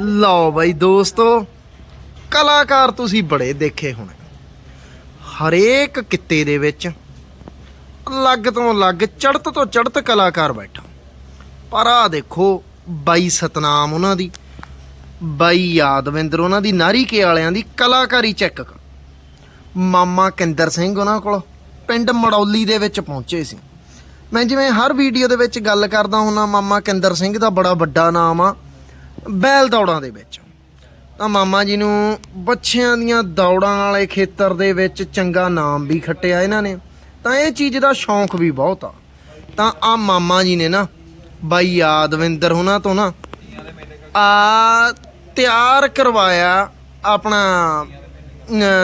ਲਓ ਬਾਈ ਦੋਸਤੋ, ਕਲਾਕਾਰ ਤੁਸੀਂ ਬੜੇ ਦੇਖੇ ਹੋਣੇ। ਹਰੇਕ ਕਿੱਤੇ ਦੇ ਵਿੱਚ ਅਲੱਗ ਤੋਂ ਅਲੱਗ, ਚੜ੍ਹਤ ਤੋਂ ਚੜ੍ਹਤ ਕਲਾਕਾਰ ਬੈਠਾ। ਪਰ ਆ ਦੇਖੋ, ਬਾਈ ਸਤਨਾਮ ਉਹਨਾਂ ਦੀ, ਬਾਈ ਯਾਦਵਿੰਦਰ ਉਹਨਾਂ ਦੀ ਨਾਰੀ ਕੇ ਵਾਲਿਆਂ ਦੀ ਕਲਾਕਾਰੀ ਚੈੱਕ ਕਰ। ਮਾਮਾ ਕਿੰਦਰ ਸਿੰਘ ਉਹਨਾਂ ਕੋਲ ਪਿੰਡ ਮੜੌਲੀ ਦੇ ਵਿੱਚ ਪਹੁੰਚੇ ਸੀ। ਮੈਂ ਜਿਵੇਂ ਹਰ ਵੀਡੀਓ ਦੇ ਵਿੱਚ ਗੱਲ ਕਰਦਾ ਹੁੰਨਾ ਮਾਮਾ ਕਿੰਦਰ ਸਿੰਘ ਦਾ ਬੜਾ ਵੱਡਾ ਨਾਮ ਆ। ਬੈਲ ਦੌੜਾਂ ਦੇ ਵਿੱਚ। ਤਾਂ ਮਾਮਾ ਜੀ ਨੂੰ ਬੱਚਿਆਂ ਦੀਆਂ ਦੌੜਾਂ ਵਾਲੇ ਖੇਤਰ ਦੇ ਵਿੱਚ ਚੰਗਾ ਨਾਮ ਵੀ ਖੱਟਿਆ ਇਹਨਾਂ ਨੇ। ਤਾਂ ਇਹ ਚੀਜ਼ ਦਾ ਸ਼ੌਂਕ ਵੀ ਬਹੁਤ ਆ। ਤਾਂ ਆ ਮਾਮਾ ਜੀ ਨੇ ਨਾ, ਬਾਈ ਯਾਦਵਿੰਦਰ ਉਹਨਾਂ ਤੋਂ ਨਾ, ਆ ਤਿਆਰ ਕਰਵਾਇਆ ਆਪਣਾ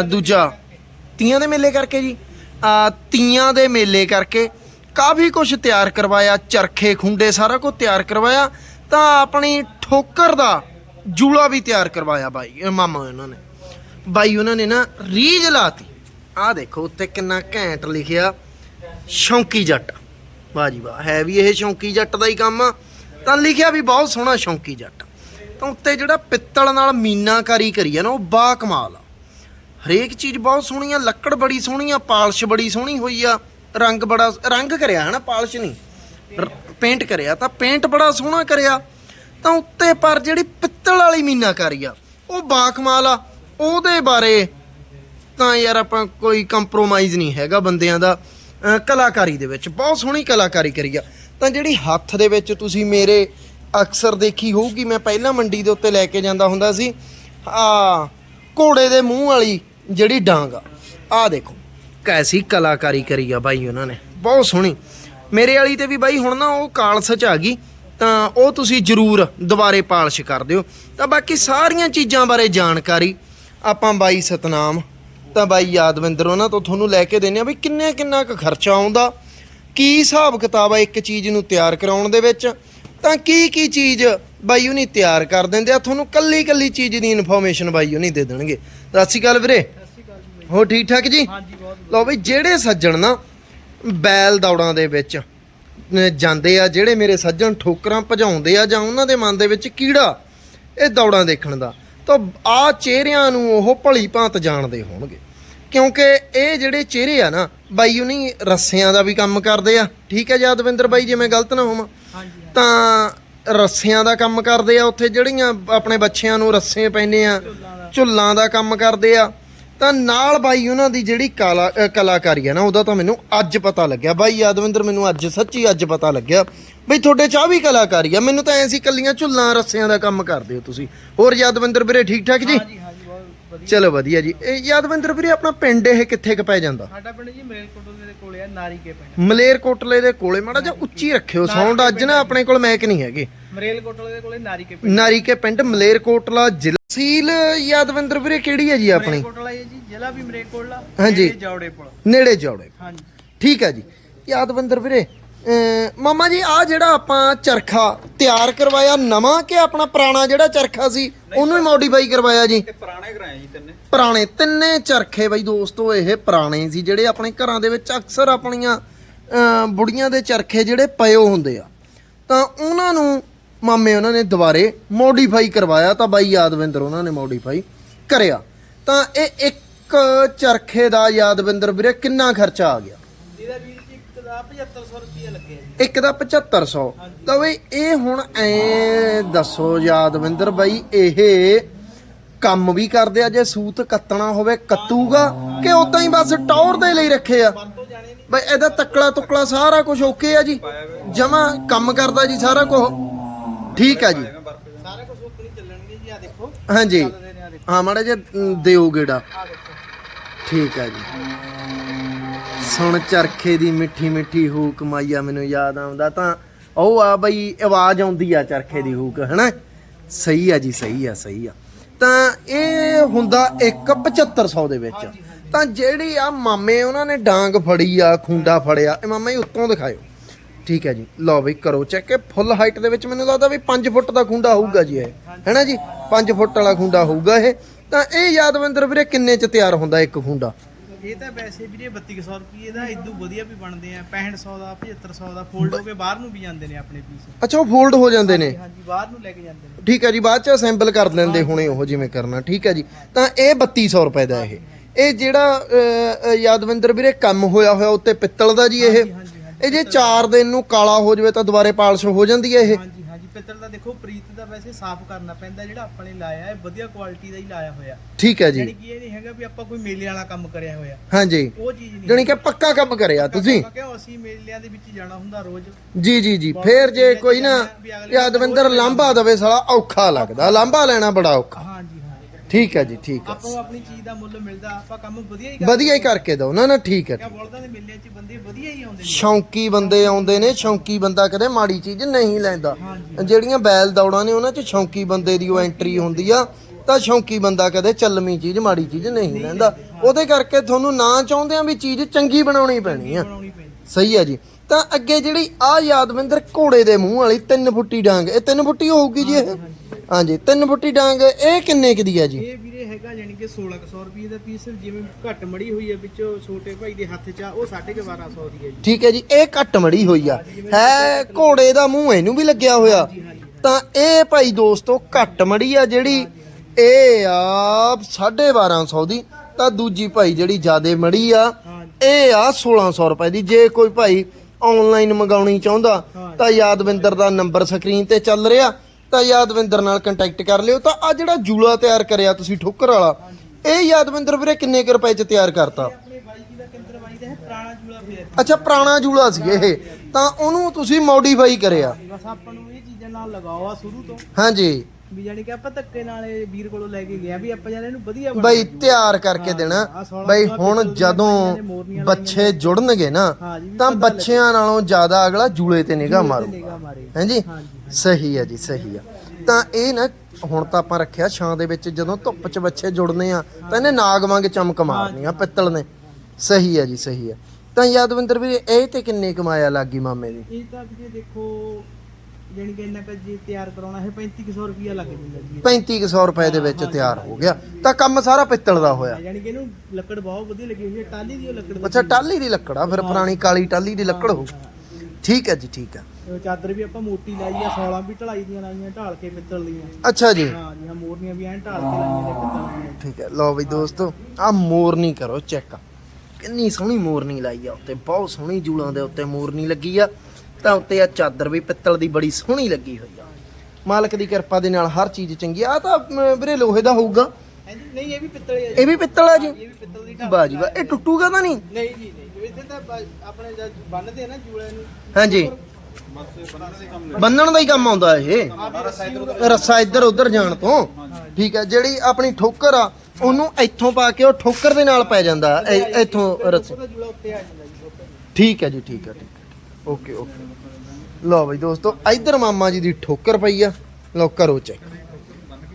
ਦੂਜਾ। ਤੀਆਂ ਦੇ ਮੇਲੇ ਕਰਕੇ ਜੀ। ਆ ਤੀਆਂ ਦੇ ਮੇਲੇ ਕਰਕੇ ਕਾਫੀ ਕੁਝ ਤਿਆਰ ਕਰਵਾਇਆ, ਚਰਖੇ ਖੁੰਡੇ ਸਾਰਾ ਕੁਝ ਤਿਆਰ ਕਰਵਾਇਆ। ਤਾਂ ਆਪਣੀ ਠੋਕਰ ਦਾ ਜੂਲਾ ਵੀ ਤਿਆਰ ਕਰਵਾਇਆ ਬਾਈ ਮਾਮਾ ਉਹਨਾਂ ਨੇ। ਬਾਈ ਉਹਨਾਂ ਨੇ ਨਾ ਰੀਝ ਲਾਤੀ। ਆਹ ਦੇਖੋ, ਉੱਤੇ ਕਿੰਨਾ ਘੈਂਟ ਲਿਖਿਆ, ਸ਼ੌਂਕੀ ਜੱਟ। ਵਾਹ ਜੀ ਵਾਹ, ਹੈ ਵੀ ਇਹ ਸ਼ੌਂਕੀ ਜੱਟ ਦਾ ਹੀ ਕੰਮ ਆ। ਤਾਂ ਲਿਖਿਆ ਵੀ ਬਹੁਤ ਸੋਹਣਾ ਸ਼ੌਂਕੀ ਜੱਟ। ਤਾਂ ਉੱਤੇ ਜਿਹੜਾ ਪਿੱਤਲ ਨਾਲ ਮੀਨਾਕਾਰੀ ਕਰੀ ਆ ਨਾ, ਉਹ ਬਾ ਕਮਾਲ ਆ। ਹਰੇਕ ਚੀਜ਼ ਬਹੁਤ ਸੋਹਣੀ ਆ, ਲੱਕੜ ਬੜੀ ਸੋਹਣੀ ਆ, ਪਾਲਿਸ਼ ਬੜੀ ਸੋਹਣੀ ਹੋਈ ਆ। ਰੰਗ ਬੜਾ, ਰੰਗ ਕਰਿਆ ਹਨਾ ਪਾਲਿਸ਼ ਨਹੀਂ। ਪੇਂਟ ਕਰਿਆ, ਤਾਂ ਪੇਂਟ ਬੜਾ ਸੋਹਣਾ ਕਰਿਆ। ਤਾਂ ਉੱਤੇ ਪਰ ਜਿਹੜੀ ਪਿੱਤਲ ਵਾਲੀ ਮੀਨਾਕਾਰੀ ਆ, ਉਹ ਬਾਕਮਾਲ ਆ। ਉਹਦੇ ਬਾਰੇ ਤਾਂ ਯਾਰ ਆਪਾਂ ਕੋਈ ਕੰਪਰੋਮਾਈਜ਼ ਨਹੀਂ ਹੈਗਾ ਬੰਦਿਆਂ ਦਾ। ਕਲਾਕਾਰੀ ਦੇ ਵਿੱਚ, ਬਹੁਤ ਸੋਹਣੀ ਕਲਾਕਾਰੀ ਕਰੀ ਆ। ਤਾਂ ਜਿਹੜੀ ਹੱਥ ਦੇ ਵਿੱਚ ਤੁਸੀਂ ਮੇਰੇ ਅਕਸਰ ਦੇਖੀ ਹੋਊਗੀ, ਮੈਂ ਪਹਿਲਾਂ ਮੰਡੀ ਦੇ ਉੱਤੇ ਲੈ ਕੇ ਜਾਂਦਾ ਹੁੰਦਾ ਸੀ। ਆ, ਘੋੜੇ ਦੇ ਮੂੰਹ ਵਾਲੀ ਜਿਹੜੀ ਡਾਂਗ ਆ। ਆ ਦੇਖੋ, ਕੈਸੀ ਕਲਾਕਾਰੀ ਕਰੀ ਆ ਬਾਈ ਉਹਨਾਂ ਨੇ। ਬਹੁਤ ਸੋਹਣੀ। ਮੇਰੇ ਵਾਲੀ ਤੇ ਵੀ ਬਾਈ ਹੁਣ ਨਾ ਉਹ ਕਾਲਸ ਚ ਆ ਗਈ ਤਾਂ ਉਹ ਤੁਸੀਂ ਜਰੂਰ ਦੁਬਾਰੇ ਪਾਲਿਸ਼ ਕਰ ਦਿਓ। ਤਾਂ ਬਾਕੀ ਸਾਰੀਆਂ ਚੀਜ਼ਾਂ ਬਾਰੇ ਜਾਣਕਾਰੀ ਆਪਾਂ ਬਾਈ ਸਤਨਾਮ ਤਾਂ ਬਾਈ ਯਾਦਵਿੰਦਰ ਉਹਨਾਂ ਤੋਂ ਤੁਹਾਨੂੰ ਲੈ ਕੇ ਦਿੰਨੇ ਆ ਵੀ ਕਿੰਨੇ ਕਿੰਨਾ ਕੁ ਖਰਚਾ ਆਉਂਦਾ ਕੀ ਹਿਸਾਬ ਕਿਤਾਬ ਆ ਇੱਕ ਚੀਜ਼ ਨੂੰ ਤਿਆਰ ਕਰਾਉਣ ਦੇ ਵਿੱਚ ਤਾਂ ਕੀ ਕੀ ਚੀਜ਼ ਬਾਈ ਉਹਨੀ ਤਿਆਰ ਕਰ ਦਿੰਦੇ ਆ ਤੁਹਾਨੂੰ ਕੱਲੀ ਕੱਲੀ ਚੀਜ਼ ਦੀ ਇਨਫੋਰਮੇਸ਼ਨ ਬਾਈ ਉਹਨੀ ਦੇ ਦੇਣਗੇ। ਸਤਿ ਸ਼੍ਰੀ ਅਕਾਲ ਵੀਰੇ। ਹੋ ਠੀਕ ਠਾਕ ਜੀ? ਹਾਂਜੀ ਬਹੁਤ ਲਓ ਬਈ ਜਿਹੜੇ ਸੱਜਣ ਨਾ ਬੈਲ ਦੌੜਾਂ ਦੇ ਵਿੱਚ ਜਾਂਦੇ ਆ ਜਿਹੜੇ ਮੇਰੇ ਸੱਜਣ ਠੋਕਰਾਂ ਭਜਾਉਂਦੇ ਆ ਜਾਂ ਉਹਨਾਂ ਦੇ ਮਨ ਦੇ ਵਿੱਚ ਕੀੜਾ ਇਹ ਦੌੜਾਂ ਦੇਖਣ ਦਾ। ਤਾਂ ਆ ਚਿਹਰਿਆਂ ਨੂੰ ਉਹ ਭਲੀ ਭਾਂਤ ਜਾਣਦੇ ਹੋਣਗੇ। ਕਿਉਂਕਿ ਇਹ ਜਿਹੜੇ ਚਿਹਰੇ ਆ ਨਾ ਬਾਈ ਉਹਨੀ ਰੱਸਿਆਂ ਦਾ ਵੀ ਕੰਮ ਕਰਦੇ ਆ। ਠੀਕ ਹੈ ਯਾਦਵਿੰਦਰ ਬਾਈ ਜੇ ਮੈਂ ਗਲਤ ਨਾ ਹੋਵਾਂ। ਤਾਂ ਰੱਸਿਆਂ ਦਾ ਕੰਮ ਕਰਦੇ ਆ ਉੱਥੇ ਜਿਹੜੀਆਂ ਆਪਣੇ ਬੱਚਿਆਂ ਨੂੰ ਰੱਸੇ ਪੈਨੇ ਆ ਝੁੱਲਾਂ ਦਾ ਕੰਮ ਕਰਦੇ ਆ। ਤਾਂ ਨਾਲ ਬਾਈ ਉਹਨਾਂ ਦੀ ਜਿਹੜੀ ਕਲਾ ਕਲਾਕਾਰੀ ਆ ਨਾ ਉਹਦਾ ਤਾਂ ਮੈਨੂੰ ਅੱਜ ਪਤਾ ਲੱਗਿਆ। ਬਾਈ ਯਾਦਵਿੰਦਰ ਮੈਨੂੰ ਅੱਜ ਸੱਚੀ ਅੱਜ ਪਤਾ ਲੱਗਿਆ। ਬਈ ਤੁਹਾਡੇ ਚਾਹ ਵੀ ਕਲਾਕਾਰੀ ਆ ਮੈਨੂੰ ਤਾਂ ਐਂ ਸੀ ਕੱਲੀਆਂ ਝੁੱਲਾਂ ਰੱਸਿਆਂ ਦਾ ਕੰਮ ਕਰਦੇ ਹੋ ਤੁਸੀਂ। ਹੋਰ ਯਾਦਵਿੰਦਰ ਵੀਰੇ ਠੀਕ ਠਾਕ ਜੀ ਚਲੋ ਵਧੀਆ ਜੀ। ਇਹ ਯਾਦਵਿੰਦਰ ਵੀਰੇ ਆਪਣਾ ਪਿੰਡ ਇਹ ਕਿੱਥੇ ਕ ਪੈ ਜਾਂਦਾ? ਸਾਡਾ ਪਿੰਡ ਜੀ ਮੇਲਕੋਟਲੇ ਦੇ ਕੋਲੇ ਆ ਨਾਰੀ ਕੇ ਪਿੰਡ। ਮਲੇਰਕੋਟਲੇ ਦੇ ਕੋਲੇ ਮਾੜਾ ਜਿਹਾ ਉੱਚੀ ਰੱਖਿਓ ਸਾਊਂਡ ਅੱਜ ਨਾ ਆਪਣੇ ਕੋਲ ਮੈਕ ਨਹੀਂ ਹੈਗੇ। ਮਰੇਲਕੋਟਲੇ ਦੇ ਕੋਲੇ ਨਾਰੀ ਕੇ ਪਿੰਡ। ਨਾਰੀ ਕੇ ਪਿੰਡ ਮਲੇਰਕੋਟਲਾ ਜ਼ਿਲ੍ਹਾ। ਤਹਿਸੀਲ ਯਾਦਵਿੰਦਰ ਵੀਰੇ ਕਿਹੜੀ ਹੈ ਜੀ ਆਪਣੀ? ਕੋਟਲਾ ਹੈ ਜੀ ਜ਼ਿਲ੍ਹਾ ਵੀ ਮਰੇਲਕੋਟਲਾ ਹਾਂਜੀ। ਨੇੜੇ ਜੌੜੇ ਪੁਲ ਨੇੜੇ ਜੌੜੇ। ਹਾਂਜੀ। ਠੀਕ ਹੈ ਜੀ। ਯਾਦਵਿੰਦਰ ਵੀਰੇ ਅਮ ਮਾਮਾ ਜੀ ਆ ਜਿਹੜਾ ਆਪਾਂ ਚਰਖਾ ਤਿਆਰ ਕਰਵਾਇਆ ਨਵਾਂ ਕਿ ਆਪਣਾ ਪੁਰਾਣਾ ਜਿਹੜਾ ਚਰਖਾ ਸੀ? ਉਹਨੂੰ ਹੀ ਮੋਡੀਫਾਈ ਕਰਵਾਇਆ ਜੀ? ਇਹ ਪੁਰਾਣੇ ਕਰਾਏ ਜੀ ਤਿੰਨੇ। ਪੁਰਾਣੇ ਤਿੰਨੇ ਚਰਖੇ ਬਈ ਦੋਸਤੋ ਇਹ ਪੁਰਾਣੇ ਸੀ ਜਿਹੜੇ ਆਪਣੇ ਘਰਾਂ ਦੇ ਵਿੱਚ ਅਕਸਰ ਆਪਣੀਆਂ ਅਮ ਬੁੜੀਆਂ ਦੇ ਚਰਖੇ ਜਿਹੜੇ ਪਇਓ ਹੁੰਦੇ ਆ। ਤਾਂ ਉਹਨਾਂ ਨੂੰ ਮਾਮੇ ਉਹਨਾਂ ਨੇ ਦੁਬਾਰੇ ਮੋਡੀਫਾਈ ਕਰਵਾਇਆ ਤਾਂ ਬਾਈ ਯਾਦਵਿੰਦਰ ਉਹਨਾਂ ਨੇ ਮੋਡੀਫਾਈ ਕਰਿਆ। ਤਾਂ ਇਹ ਇੱਕ ਚਰਖੇ ਦਾ ਯਾਦਵਿੰਦਰ ਵੀਰੇ ਕਿੰਨਾ ਖਰਚਾ ਆ ਗਿਆ? ਇਹਦਾ ਵੀਰ ਜੀ ਇੱਕ ਦਾ 7500 ਰੁਪਏ ਲੱਗਿਆ ਜੀ। ਇੱਕ ਦਾ 7500 ਤਾਂ ਬਈ ਇਹ ਹੁਣ ਐ ਦੱਸੋ ਯਾਦਵਿੰਦਰ ਬਾਈ ਇਹ ਕੰਮ ਵੀ ਕਰਦੇ ਆ ਜੇ ਸੂਤ ਕੱਤਣਾ ਹੋਵੇ ਕੱਤੂਗਾ ਕਿ ਉਦਾਂ ਹੀ ਬਸ ਟੌਰ ਦੇ ਲਈ ਰੱਖੇ ਆ? ਬਈ ਇਹਦਾ ਤਕਲਾ ਤੁਕਲਾ ਸਾਰਾ ਕੁਝ ਓਕੇ ਆ ਜੀ। ਜਮਾ ਕੰਮ ਕਰਦਾ ਜੀ ਸਾਰਾ ਕੁਝ ਠੀਕ ਆ ਜੀ। ਸਾਰੇ ਕੁਝ ਉੱਪਰ ਹੀ ਚੱਲਣਗੇ ਜੀ ਆ ਦੇਖੋ। ਹਾਂਜੀ। ਚੱਲਦੇ ਨੇ ਆ ਦੇਖੋ। ਹਾਂ ਮਾੜਾ ਜਿਹਾ ਦਿਓ ਗੇੜਾ। ਆ ਦੇਖੋ। ਠੀਕ ਆ ਜੀ। ਸੁਣ ਚਰਖੇ ਦੀ ਮਿੱਠੀ ਮਿੱਠੀ ਹੂਕ ਮਾਈਆ ਮੈਨੂੰ ਯਾਦ ਆਉਂਦਾ ਤਾਂ। ਉਹ ਆ ਬਈ ਆਵਾਜ਼ ਆਉਂਦੀ ਆ ਚਰਖੇ ਦੀ ਹੂਕ ਹਨਾ? ਸਹੀ ਆ ਜੀ ਸਹੀ ਆ ਸਹੀ ਆ। ਤਾਂ ਇਹ ਹੁੰਦਾ ਇੱਕ 7500 ਦੇ ਵਿੱਚ। ਤਾਂ ਜਿਹੜੀ ਆ ਮਾਮੇ ਉਹਨਾਂ ਨੇ ਡਾਂਗ ਫੜੀ ਆ ਖੁੰਡਾ ਫੜਿਆ ਇਹ ਮਾਮਾ ਜੀ ਉੱਤੋਂ ਦਿਖਾਇਓ। ਠੀਕ ਹੈ ਜੀ। ਲਓ ਬਈ ਕਰੋ ਚੈੱਕ ਇਹ। ਫੁੱਲ ਹਾਈਟ ਦੇ ਵਿੱਚ ਮੈਨੂੰ ਲੱਗਦਾ ਵੀ 5 ਫੁੱਟ ਦਾ ਖੁੰਡਾ ਹੋਊਗਾ ਜੀ ਇਹ। ਹੈਨਾ ਜੀ? 5 ਫੁੱਟ ਵਾਲਾ ਖੁੰਡਾ ਹੋਊਗਾ ਇਹ। ਤਾਂ ਇਹ ਯਾਦਵਿੰਦਰ ਵੀਰੇ ਕਿੰਨੇ ਚ ਤਿਆਰ ਹੁੰਦਾ ਇੱਕ ਖੁੰਡਾ? ਇਹ ਤਾਂ ਵੈਸੇ ਵੀਰੇ 3200 ਰੁਪਏ ਦਾ ਇਦੋਂ ਵਧੀਆ ਵੀ ਬਣਦੇ ਆ। 6500 ਦਾ 7500 ਦਾ ਫੋਲਡ ਹੋ ਕੇ ਬਾਹਰ ਨੂੰ ਵੀ ਜਾਂਦੇ ਨੇ ਆਪਣੇ ਪੀਸ ਅੱਛਾ ਉਹ ਫੋਲਡ ਹੋ ਜਾਂਦੇ ਨੇ? ਹਾਂਜੀ ਬਾਹਰ ਨੂੰ ਲੈ ਕੇ ਜਾਂਦੇ ਨੇ। ਠੀਕ ਹੈ ਜੀ ਬਾਅਦ ਚ ਅਸੈਂਬਲ ਕਰ ਲੈਂਦੇ ਹੋਣੇ ਉਹ ਜਿਵੇਂ ਕਰਨਾ। ਠੀਕ ਹੈ ਜੀ। ਤਾਂ ਇਹ 3200 ਰੁਪਏ ਦਾ ਇਹ। ਇਹ ਜਿਹੜਾ ਯਾਦਵਿੰਦਰ ਵੀਰੇ ਕੰਮ ਹੋਇਆ ਹੋਇਆ ਉੱਤੇ ਪਿੱਤਲ ਦਾ ਜੀ ਇਹ। ਇਹ ਜੇ 4 ਦਿਨ ਨੂੰ ਕਾਲਾ ਹੋ ਜਾਵੇ ਤਾਂ ਦੁਬਾਰੇ ਪਾਲਿਸ਼ ਹੋ ਜਾਂਦੀ ਹੈ ਇਹ। ਹਾਂਜੀ ਹਾਂਜੀ ਪਿੱਤਲ ਦਾ ਦੇਖੋ ਪ੍ਰੀਤ ਦਾ ਵੈਸੇ ਸਾਫ਼ ਕਰਨਾ ਪੈਂਦਾ ਜਿਹੜਾ ਆਪਾਂ ਨੇ ਲਾਇਆ ਹੈ ਵਧੀਆ ਕੁਆਲਿਟੀ ਦਾ ਹੀ ਲਾਇਆ ਹੋਇਆ। ਠੀਕ ਹੈ ਜੀ। ਯਾਨੀ ਕਿ ਇਹ ਨਹੀਂ ਹੈਗਾ ਵੀ ਆਪਾਂ ਕੋਈ ਮੇਲੇ ਵਾਲਾ ਕੰਮ ਕਰਿਆ ਹੋਇਆ। ਹਾਂਜੀ। ਉਹ ਚੀਜ਼ ਨਹੀਂ ਜਾਣੀ ਕਿ ਪੱਕਾ ਕੰਮ ਕਰਿਆ ਤੁਸੀਂ। ਕਿਉਂ ਅਸੀਂ ਮੇਲਿਆਂ ਦੇ ਵਿੱਚ ਜਾਣਾ ਹੁੰਦਾ ਰੋਜ਼। ਜੀ ਜੀ ਜੀ। ਫੇਰ ਜੇ ਕੋਈ ਨਾ ਯਾਦਵਿੰਦਰ ਲਾਂਭਾ ਦਵੇ ਸਾਲਾ ਔਖਾ ਲੱਗਦਾ। ਲਾਂਭਾ ਲੈਣਾ ਬੜਾ ਔਖਾ। ਹਾਂਜੀ ਠੀਕ ਹੈ ਜੀ ਠੀਕ ਹੈ। ਆਪਾਂ ਆਪਣੀ ਚੀਜ਼ ਦਾ ਮੁੱਲ ਮਿਲਦਾ ਆਪਾਂ ਕੰਮ ਵਧੀਆ ਹੀ ਵਧੀਆ ਹੀ ਕਰਕੇ ਦੋ ਨਾ ਨਾ ਠੀਕ ਹੈ। ਕਿਆ ਬੋਲਦਾ ਦੇ ਮੇਲਿਆਂ 'ਚ ਬੰਦੇ ਵਧੀਆ ਹੀ ਆਉਂਦੇ ਨੇ। ਸ਼ੌਂਕੀ ਬੰਦੇ ਆਉਂਦੇ ਨੇ ਸ਼ੌਂਕੀ ਬੰਦਾ ਕਦੇ ਮਾੜੀ ਚੀਜ਼ ਨਹੀਂ ਲੈਂਦਾ। ਜਿਹੜੀਆਂ ਬੈਲ ਦੌੜਾਂ ਨੇ ਉਹਨਾਂ 'ਚ ਸ਼ੌਂਕੀ ਬੰਦੇ ਦੀ ਉਹ ਐਂਟਰੀ ਹੁੰਦੀ ਆ ਤਾਂ ਸ਼ੌਂਕੀ ਬੰਦਾ ਕਦੇ ਚੱਲਮੀ ਚੀਜ਼ ਮਾੜੀ ਚੀਜ਼ ਨਹੀਂ ਲੈਂਦਾ। ਉਹਦੇ ਕਰਕੇ ਤੁਹਾਨੂੰ ਨਾ ਚਾਹੁੰਦੇ ਆ ਵੀ ਚੀਜ਼ ਚੰਗੀ ਬਣਾਉਣੀ ਪੈਣੀ ਆ। ਬਣਾਉਣੀ ਪੈਂਦੀ ਸਹੀ ਆ ਜੀ। ਤਾਂ ਅੱਗੇ ਜਿਹੜੀ ਆ ਯਾਦਵਿੰਦਰ ਘੋੜੇ ਦੇ ਮੂੰਹ ਵਾਲੀ ਤਿੰਨ ਫੁੱਟੀ ਡਾਂਗ ਇਹ ਤਿੰਨ ਫੁੱਟੀ ਹੋਊਗੀ ਜੀ ਇਹ? ਹਾਂਜੀ ਤਿੰਨ ਫੁੱਟੀ ਡਾਂਗ ਇਹ ਕਿੰਨੇ ਕੁ ਦੀ ਆ ਜੀ? ਇਹ ਵੀਰੇ ਹੈਗਾ ਯਾਨੀ ਕਿ 1600 ਰੁਪਏ ਦਾ ਪੀਸ ਜਿਵੇਂ ਘੱਟ ਮੜੀ ਹੋਈ ਹੈ ਵਿੱਚੋਂ ਛੋਟੇ ਭਾਈ ਦੇ ਹੱਥ 'ਚ ਆ ਉਹ 1250 ਦੀ ਹੈ ਜੀ। ਠੀਕ ਹੈ ਜੀ ਇਹ ਘੱਟ ਮੜੀ ਹੋਈ ਆ। ਹੈ ਘੋੜੇ ਦਾ ਮੂੰਹ ਇਹਨੂੰ ਵੀ ਲੱਗਿਆ ਹੋਇਆ। ਤਾਂ ਇਹ ਭਾਈ ਦੋਸਤੋ ਘੱਟ ਮੜੀ ਆ ਜਿਹੜੀ ਇਹ ਆ 1250 ਦੀ। ਤਾਂ ਦੂਜੀ ਭਾਈ ਜਿਹੜੀ ਜਿਆਦੇ ਮੜੀ ਆ ਇਹ ਆ 1600 ਰੁਪਏ ਦੀ। ਜੇ ਕੋਈ ਭਾਈ ਆਨਲਾਈਨ ਮੰਗਾਉਣੀ ਚਾਹੁੰਦਾ ਤਾਂ ਯਾਦਵਿੰਦਰ ਦਾ ਨੰਬਰ ਸਕਰੀਨ ਤੇ ਚੱਲ ਰਿਹਾ। ਤਾਂ ਯਾਦਵਿੰਦਰ ਨਾਲ ਕੰਟੈਕਟ ਕਰ ਲਿਓ। ਤਾਂ ਆ ਜਿਹੜਾ ਜੂਲਾ ਤਿਆਰ ਕਰਿਆ ਤੁਸੀਂ ਠੋਕਰ ਵਾਲਾ ਇਹ ਯਾਦਵਿੰਦਰ ਵੀਰੇ ਕਿੰਨੇ ਕੁ ਰੁਪਏ ਚ ਤਿਆਰ ਕਰਤਾ? ਅੱਛਾ ਪੁਰਾਣਾ ਜੂਲਾ ਸੀ ਇਹ। ਤਾਂ ਉਹਨੂੰ ਤੁਸੀਂ ਮੋਡੀਫਾਈ ਕਰਿਆ। ਬਸ ਆਪਾਂ ਨੂੰ ਇਹ ਚੀਜ਼ਾਂ ਨਾਲ ਲਗਾਓ ਆ ਸ਼ੁਰੂ ਤੋਂ। ਹਾਂਜੀ। ਵੀ ਯਾਨੀ ਕਿ ਆਪਾਂ ਧੱਕੇ ਨਾਲ ਇਹ ਵੀਰ ਕੋਲੋਂ ਲੈ ਕੇ ਗਿਆ ਵੀ ਆਪਾਂ ਜਾਨੇ ਇਹਨੂੰ ਵਧੀਆ ਬਣਾ ਬਈ ਤਿਆਰ ਕਰਕੇ ਦੇਣਾ। ਬਈ ਹੁਣ ਜਦੋਂ ਬੱਚੇ ਜੁੜਨਗੇ ਨਾ ਤਾਂ ਬੱਚਿਆਂ ਨਾਲੋਂ ਜ਼ਿਆਦਾ ਅਗਲਾ ਜੂਲੇ ਤੇ ਨਿਗਾਹ ਮਾਰੂ। ਹਾਂਜੀ ਸਹੀ ਹੈ ਜੀ ਸਹੀ ਆ ਤਾਂ ਇਹ ਨਾ ਹੁਣ ਤਾਂ ਆਪਾਂ ਰੱਖਿਆ ਛਾਂ ਦੇ ਵਿੱਚ ਜਦੋਂ ਧੁੱਪ 'ਚ ਬੱਚੇ ਜੁੜਨੇ ਆ ਤਾਂ ਇਹਨੇ ਨਾਗ ਵਾਂਗ ਚਮਕ ਮਾਰਨੀ ਆ ਪਿੱਤਲ ਨੇ। ਸਹੀ ਹੈ ਜੀ ਸਹੀ ਹੈ। ਤਾਂ ਯਾਦਵਿੰਦਰ ਵੀਰੇ ਇਹ ਤੇ ਕਿੰਨੇ ਕਮਾਇਆ ਲੱਗੀ ਮਾਮੇ ਦੀ? ਇਹ ਤਾਂ ਵੀ ਦੇਖੋ ਜਾਨੀ ਕਿ ਇੰਨਾ ਕੁ ਜੇ ਤਿਆਰ ਕਰਾਉਣਾ ਹੈ 3500 ਰੁਪਿਆ ਲੱਗ ਜਾਂਦਾ ਜੀ। 3500 ਰੁਪਏ ਦੇ ਵਿੱਚ ਤਿਆਰ ਹੋ। ਗਿਆ। ਤਾਂ ਕੰਮ ਸਾਰਾ ਪਿੱਤਲ ਦਾ ਹੋਇਆ। ਯਾਨੀ ਕਿ ਇਹਨੂੰ ਲੱਕੜ ਬਹੁਤ ਵਧੀਆ ਲੱਗੀ ਹੋਈ ਹੈ ਟਾਲੀ ਦੀ ਉਹ ਲੱਕੜ ਅੱਛਾ ਟਾਲੀ ਦੀ ਲੱਕੜ ਆ ਫਿਰ ਪੁਰਾਣੀ ਕਾਲੀ ਟਾਲੀ ਦੀ ਲੱਕੜ ਹੋ। ਠੀਕ ਹੈ ਜੀ ਠੀਕ ਹੈ। ਚਾਦਰ ਵੀ ਆਪਾਂ ਮੋਟੀ ਲਾਈ ਆ 16 ਵੀ ਢਲਾਈ ਦੀਆਂ ਲਾਈਆਂ ਢਾਲ ਕੇ ਪਿੱਤਲ ਦੀਆਂ। ਅੱਛਾ ਜੀ। ਹਾਂ ਜੀ ਹਾਂ ਮੋਰਨੀਆਂ ਵੀ ਐਂ ਢਾਲ ਕੇ ਲਾਈਆਂ ਨੇ ਪਿੱਤਲ ਦੀਆਂ। ਠੀਕ ਹੈ ਲਓ ਬਈ ਦੋਸਤੋ ਆ ਮੋਰਨੀ ਕਰੋ ਚੈੱਕ। ਕਿੰਨੀ ਸੋਹਣੀ ਮੋਰਨੀ ਲਾਈ ਆ ਉੱਤੇ ਬਹੁਤ ਸੋਹਣੀ ਜੂਲਾਂ ਦੇ ਉੱਤੇ ਮੋਰਨੀ ਲੱਗੀ ਆ। ਤਾਂ ਉੱਤੇ ਆ ਚਾਦਰ ਵੀ ਪਿੱਤਲ ਦੀ ਬੜੀ ਸੋਹਣੀ ਲੱਗੀ ਹੋਈ ਆ। ਮਾਲਕ ਦੀ ਕਿਰਪਾ ਦੇ ਨਾਲ ਹਰ ਚੀਜ਼ ਚੰਗੀ ਆ। ਤਾਂ ਵੀਰੇ ਲੋਹੇ ਦਾ ਹੋਊਗਾ। ਨਹੀਂ ਇਹ ਵੀ ਪਿੱਤਲ ਹੀ ਹੈ ਇਹ ਵੀ ਪਿੱਤਲ ਆ ਜੀ? ਇਹ ਵੀ ਪਿੱਤਲ ਦੀ ਢਾਲ ਬਾਜੀ ਬਾ ਇਹ ਟੁੱਟੂਗਾ ਤਾਂ ਨਹੀਂ? ਨਹੀਂ ਜੀ ਨਹੀਂ। ਇੱਥੇ ਤਾਂ ਆਪਣੇ ਜਦ ਬੰਨਦੇ ਆ ਨਾ ਜੂਲੇ ਨੂੰ। ਹਾਂਜੀ। ਬੰਨਣ ਦਾ ਹੀ ਕੰਮ ਆਉਂਦਾ ਇਹ। ਰੱਸਾ ਇੱਧਰ ਉੱਧਰ ਜਾਣ ਤੋਂ। ਠੀਕ ਹੈ, ਜਿਹੜੀ ਆਪਣੀ ਠੋਕਰ ਆ, ਉਹਨੂੰ ਇੱਥੋਂ ਪਾ ਕੇ ਉਹ ਠੋਕਰ ਦੇ ਨਾਲ ਪੈ ਜਾਂਦਾ, ਇ- ਇੱਥੋਂ ਰੱਸੇ। ਠੀਕ ਹੈ ਜੀ, ਠੀਕ ਹੈ ਠੀਕ ਹੈ। Okay okay. ਲਓ ਬਈ ਦੋਸਤੋ, ਇੱਧਰ ਮਾਮਾ ਜੀ ਦੀ ਠੋਕਰ ਪਈ ਆ। ਲਓ ਕਰੋ ਚੈੱਕ।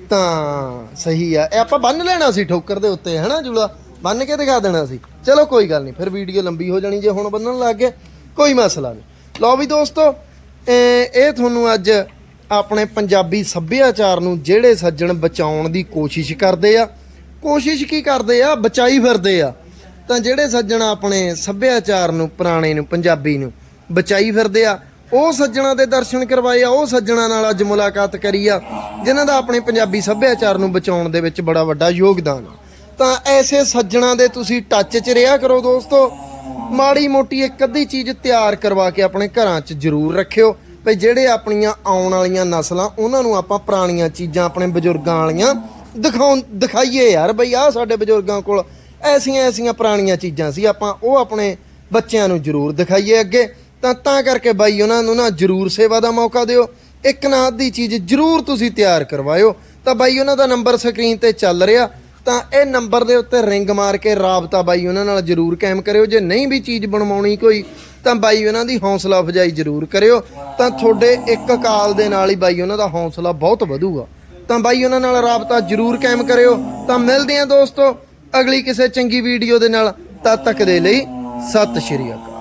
ਤਾਂ ਸਹੀ ਆ। ਇਹ ਆਪਾਂ ਬੰਨ ਲੈਣਾ ਸੀ ਠੋਕਰ ਦੇ ਉੱਤੇ, ਹੈਨਾ ਜੂਲਾ? ਬੰਨ ਕੇ ਦਿਖਾ ਦੇਣਾ ਸੀ। ਚਲੋ ਕੋਈ ਗੱਲ ਨਹੀਂ, ਫਿਰ ਵੀਡੀਓ ਲੰਬੀ ਹੋ ਜਾਣੀ ਜੇ ਹੁਣ ਬੰਨਣ ਲੱਗ ਗਏ, ਕੋਈ ਮਸਲਾ ਨਹੀਂ। ਲਓ ਵੀ ਦੋਸਤੋ, ਇਹ ਤੁਹਾਨੂੰ ਅੱਜ ਆਪਣੇ ਪੰਜਾਬੀ ਸੱਭਿਆਚਾਰ ਨੂੰ ਜਿਹੜੇ ਸੱਜਣ ਬਚਾਉਣ ਦੀ ਕੋਸ਼ਿਸ਼ ਕਰਦੇ ਆ। ਕੋਸ਼ਿਸ਼ ਕੀ ਕਰਦੇ ਆ? ਬਚਾਈ ਫਿਰਦੇ ਆ। ਤਾਂ ਜਿਹੜੇ ਸੱਜਣ ਆਪਣੇ ਸੱਭਿਆਚਾਰ ਨੂੰ, ਪੁਰਾਣੇ ਨੂੰ, ਪੰਜਾਬੀ ਨੂੰ ਬਚਾਈ ਫਿਰਦੇ ਆ, ਉਹ ਸੱਜਣਾ ਦੇ ਦਰਸ਼ਨ ਕਰਵਾਏ ਆ, ਉਹ ਸੱਜਣਾ ਨਾਲ ਅੱਜ ਮੁਲਾਕਾਤ ਕਰੀ ਆ, ਜਿਨ੍ਹਾਂ ਦਾ ਆਪਣੇ ਪੰਜਾਬੀ ਸੱਭਿਆਚਾਰ ਨੂੰ ਬਚਾਉਣ ਦੇ ਵਿੱਚ ਬੜਾ ਵੱਡਾ ਯੋਗਦਾਨ ਆ। ਤਾਂ ਐਸੇ ਸੱਜਣਾ ਦੇ ਤੁਸੀਂ ਟੱਚ 'ਚ ਰਿਹਾ ਕਰੋ ਦੋਸਤੋ। ਮਾੜੀ ਮੋਟੀ ਇੱਕ ਅੱਧੀ ਚੀਜ਼ ਤਿਆਰ ਕਰਵਾ ਕੇ ਆਪਣੇ ਘਰਾਂ 'ਚ ਜ਼ਰੂਰ ਰੱਖਿਓ। ਵੀ ਜਿਹੜੇ ਆਪਣੀਆਂ ਆਉਣ ਵਾਲੀਆਂ ਨਸਲਾਂ, ਉਹਨਾਂ ਨੂੰ ਆਪਾਂ ਪੁਰਾਣੀਆਂ ਚੀਜ਼ਾਂ ਆਪਣੇ ਬਜ਼ੁਰਗਾਂ ਵਾਲੀਆਂ ਦਿਖਾਉਣ, ਦਿਖਾਈਏ ਯਾਰ। ਬਈ ਆਹ ਸਾਡੇ ਬਜ਼ੁਰਗਾਂ ਕੋਲ ਐਸੀਆਂ ਐਸੀਆਂ ਪੁਰਾਣੀਆਂ ਚੀਜ਼ਾਂ ਸੀ, ਆਪਾਂ ਉਹ ਆਪਣੇ ਬੱਚਿਆਂ ਨੂੰ ਜ਼ਰੂਰ ਦਿਖਾਈਏ ਅੱਗੇ। ਤਾਂ ਤਾਂ ਕਰਕੇ ਬਾਈ ਉਹਨਾਂ ਨੂੰ ਨਾ ਜ਼ਰੂਰ ਸੇਵਾ ਦਾ ਮੌਕਾ ਦਿਓ। ਇੱਕ ਨਾ ਅੱਧੀ ਚੀਜ਼ ਜ਼ਰੂਰ ਤੁਸੀਂ ਤਿਆਰ ਕਰਵਾਇਓ। ਤਾਂ ਬਾਈ ਉਹਨਾਂ ਦਾ ਨੰਬਰ ਸਕਰੀਨ ਤੇ ਚੱਲ ਰਿਹਾ। ਤਾਂ ਇਹ ਨੰਬਰ ਦੇ ਉੱਤੇ ਰਿੰਗ ਮਾਰ ਕੇ ਰਾਬਤਾ ਬਾਈ ਉਹਨਾਂ ਨਾਲ ਜ਼ਰੂਰ ਕਾਇਮ ਕਰਿਓ। ਜੇ ਨਹੀਂ ਵੀ ਚੀਜ਼ ਬਣਵਾਉਣੀ ਕੋਈ, ਤਾਂ ਬਾਈ ਉਹਨਾਂ ਦੀ ਹੌਸਲਾ ਅਫਜਾਈ ਜ਼ਰੂਰ ਕਰਿਓ। ਤਾਂ ਤੁਹਾਡੇ ਇੱਕ ਕਾਲ ਦੇ ਨਾਲ ਹੀ ਬਾਈ ਉਹਨਾਂ ਦਾ ਹੌਸਲਾ ਬਹੁਤ ਵਧੂਗਾ। ਤਾਂ ਬਾਈ ਉਹਨਾਂ ਨਾਲ ਰਾਬਤਾ ਜ਼ਰੂਰ ਕਾਇਮ ਕਰਿਓ। ਤਾਂ ਮਿਲਦੇ ਆਂ ਦੋਸਤੋ ਅਗਲੀ ਕਿਸੇ ਚੰਗੀ ਵੀਡੀਓ ਦੇ ਨਾਲ। ਤਦ ਤੱਕ ਦੇ ਲਈ ਸਤਿ ਸ਼੍ਰੀ ਅਕਾਲ।